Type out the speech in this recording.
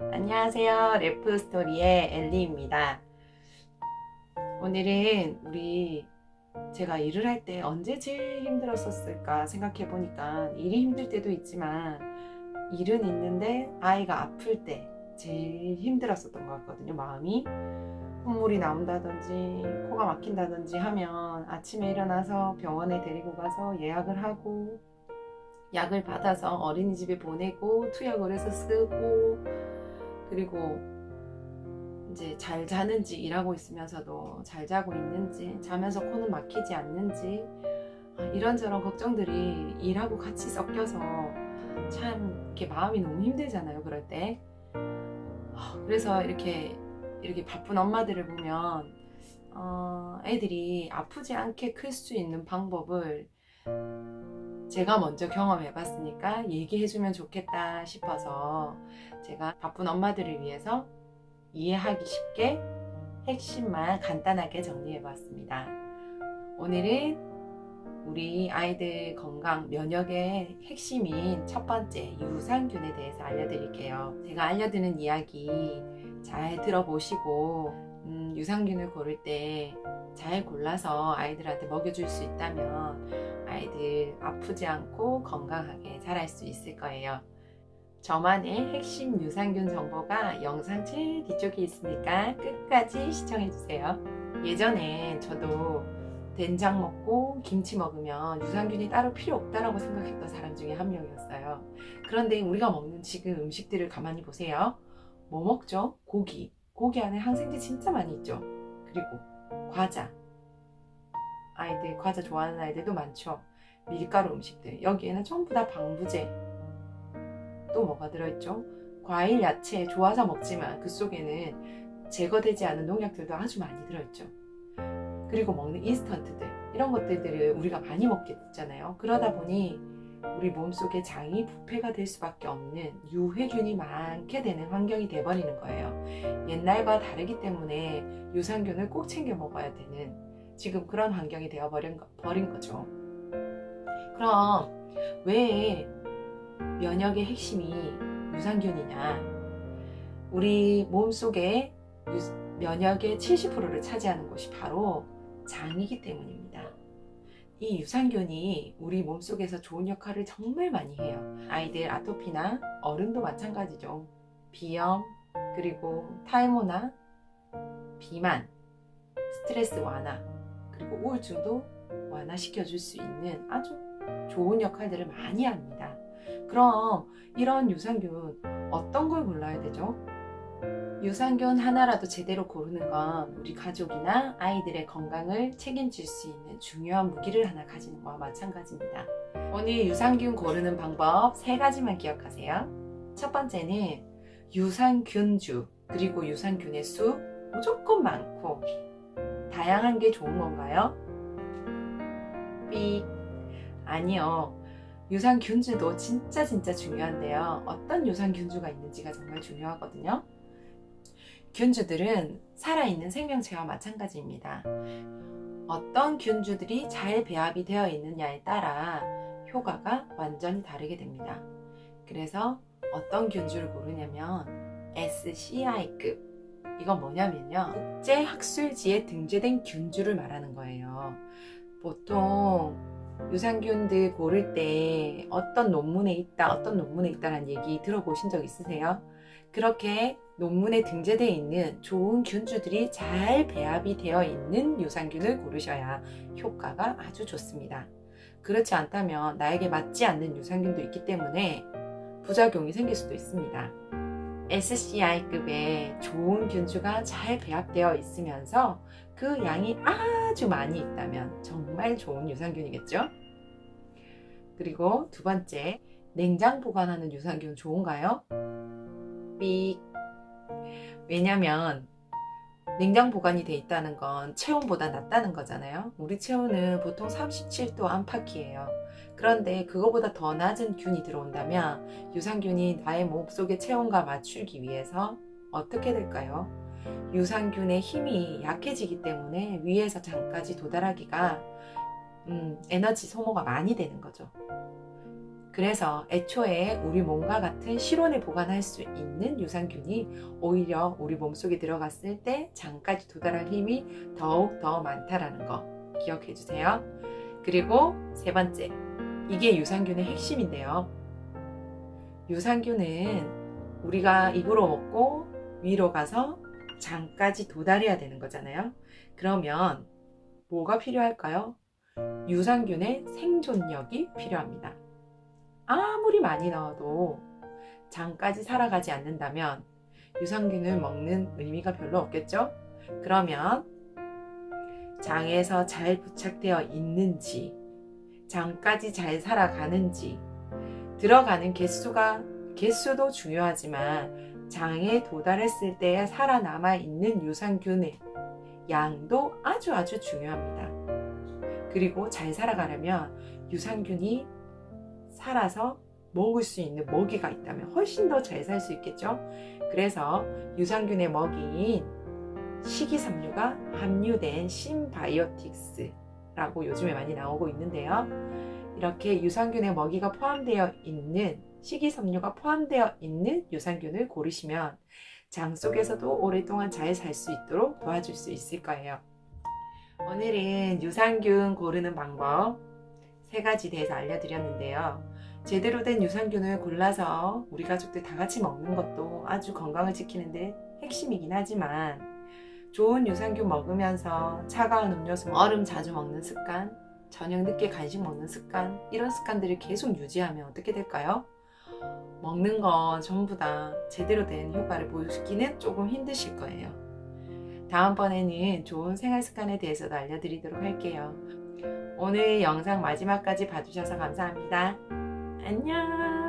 안녕하세요. 래프 스토리의 엘리입니다. 오늘은 우리 제가 일을 할 때 언제 제일 힘들었었을까 생각해 보니까 일이 힘들 때도 있지만 일은 있는데 아이가 아플 때 제일 힘들었었던 것 같거든요. 마음이 콧물이 나온다든지 코가 막힌다든지 하면 아침에 일어나서 병원에 데리고 가서 예약을 하고 약을 받아서 어린이집에 보내고 투약을 해서 쓰고 그리고 이제 잘 자는지 일하고 있으면서도 잘 자고 있는지 자면서 코는 막히지 않는지 아, 이런저런 걱정들이 일하고 같이 섞여서 참 이렇게 마음이 너무 힘들잖아요 그럴 때. 아, 그래서 이렇게 이렇게 바쁜 엄마들을 보면 어, 애들이 아프지 않게 클 수 있는 방법을 제가 먼저 경험해 봤으니까 얘기해 주면 좋겠다 싶어서 제가 바쁜 엄마들을 위해서 이해하기 쉽게 핵심만 간단하게 정리해 봤습니다. 오늘은 우리 아이들 건강 면역의 핵심인 첫 번째 유산균에 대해서 알려드릴게요. 제가 알려드리는 이야기 잘 들어보시고 음, 유산균을 고를 때 잘 골라서 아이들한테 먹여줄 수 있다면 아이들 아프지 않고 건강하게 자랄 수 있을 거예요. 저만의 핵심 유산균 정보가 영상 제일 뒤쪽에 있으니까 끝까지 시청해주세요. 예전엔 저도 된장 먹고 김치 먹으면 유산균이 따로 필요 없다라고 생각했던 사람 중에 한 명이었어요. 그런데 우리가 먹는 지금 음식들을 가만히 보세요. 뭐 먹죠? 고기. 고기 안에 항생제 진짜 많이 있죠. 그리고 과자. 아이들 과자 좋아하는 아이들도 많죠. 밀가루 음식들. 여기에는 전부 다 방부제. 또 뭐가 들어있죠? 과일, 야채 좋아서 먹지만 그 속에는 제거되지 않은 농약들도 아주 많이 들어있죠. 그리고 먹는 인스턴트들. 이런 것들을 우리가 많이 먹게 됐잖아요. 그러다 보니 우리 몸속에 장이 부패가 될 수밖에 없는 유해균이 많게 되는 환경이 돼버리는 거예요. 옛날과 다르기 때문에 유산균을 꼭 챙겨 먹어야 되는 지금 그런 환경이 되어버린 거, 버린 거죠. 그럼 왜 면역의 핵심이 유산균이냐? 우리 몸 속에 유- 면역의 70%를 차지하는 곳이 바로 장이기 때문입니다. 이 유산균이 우리 몸 속에서 좋은 역할을 정말 많이 해요. 아이들 아토피나 어른도 마찬가지죠. 비염, 그리고 탈모나 비만, 스트레스 완화, 그리고 우울증도 완화시켜 줄 수 있는 아주 좋은 역할들을 많이 합니다. 그럼 이런 유산균 어떤 걸 골라야 되죠? 유산균 하나라도 제대로 고르는 건 우리 가족이나 아이들의 건강을 책임질 수 있는 중요한 무기를 하나 가지는 거와 마찬가지입니다. 오늘 유산균 고르는 방법 세 가지만 기억하세요. 첫 번째는 유산균주 그리고 유산균의 수 무조건 많고 다양한 게 좋은 건가요? 삑 아니요. 유산균주도 진짜 진짜 중요한데요. 어떤 유산균주가 있는지가 정말 중요하거든요. 균주들은 살아있는 생명체와 마찬가지입니다. 어떤 균주들이 잘 배합이 되어 있느냐에 따라 효과가 완전히 다르게 됩니다. 그래서 어떤 균주를 고르냐면 SCI급. 이건 뭐냐면요. 국제 학술지에 등재된 균주를 말하는 거예요. 보통 유산균들 고를 때 어떤 논문에 있다, 어떤 논문에 있다라는 얘기 들어보신 적 있으세요? 그렇게 논문에 등재되어 있는 좋은 균주들이 잘 배합이 되어 있는 유산균을 고르셔야 효과가 아주 좋습니다. 그렇지 않다면 나에게 맞지 않는 유산균도 있기 때문에 부작용이 생길 수도 있습니다. SCI급의 좋은 균주가 잘 배합되어 있으면서 그 양이 아주 많이 있다면 정말 좋은 유산균이겠죠? 그리고 두 번째, 냉장 보관하는 유산균 좋은가요? 삑. 왜냐면 냉장 보관이 돼 있다는 건 체온보다 낮다는 거잖아요. 우리 체온은 보통 37도 안팎이에요. 그런데 그거보다 더 낮은 균이 들어온다면 유산균이 나의 몸속의 체온과 맞추기 위해서 어떻게 될까요? 유산균의 힘이 약해지기 때문에 위에서 장까지 도달하기가 음, 에너지 소모가 많이 되는 거죠. 그래서 애초에 우리 몸과 같은 실온에 보관할 수 있는 유산균이 오히려 우리 몸속에 들어갔을 때 장까지 도달할 힘이 더욱 더 많다라는 거 기억해 주세요. 그리고 세 번째, 이게 유산균의 핵심인데요. 유산균은 우리가 입으로 먹고 위로 가서 장까지 도달해야 되는 거잖아요. 그러면 뭐가 필요할까요? 유산균의 생존력이 필요합니다. 아무리 많이 넣어도 장까지 살아가지 않는다면 유산균을 먹는 의미가 별로 없겠죠? 그러면 장에서 잘 부착되어 있는지, 장까지 잘 살아가는지, 들어가는 개수가, 개수도 중요하지만 장에 도달했을 때 살아남아 있는 유산균의 양도 아주 아주 중요합니다. 그리고 잘 살아가려면 유산균이 살아서 먹을 수 있는 먹이가 있다면 훨씬 더 잘 살 수 있겠죠. 그래서 유산균의 먹이인 식이섬유가 함유된 신바이오틱스라고 요즘에 많이 나오고 있는데요. 이렇게 유산균의 먹이가 포함되어 있는 식이섬유가 포함되어 있는 유산균을 고르시면 장 속에서도 오랫동안 잘 살 수 있도록 도와줄 수 있을 거예요. 오늘은 유산균 고르는 방법 세 가지 대해서 알려드렸는데요. 제대로 된 유산균을 골라서 우리 가족들 다 같이 먹는 것도 아주 건강을 지키는데 핵심이긴 하지만 좋은 유산균 먹으면서 차가운 음료수, 얼음 자주 먹는 습관, 저녁 늦게 간식 먹는 습관, 이런 습관들을 계속 유지하면 어떻게 될까요? 먹는 거 전부 다 제대로 된 효과를 보시기는 조금 힘드실 거예요. 다음번에는 좋은 생활 습관에 대해서도 알려드리도록 할게요. 오늘 영상 마지막까지 봐주셔서 감사합니다. 안녕!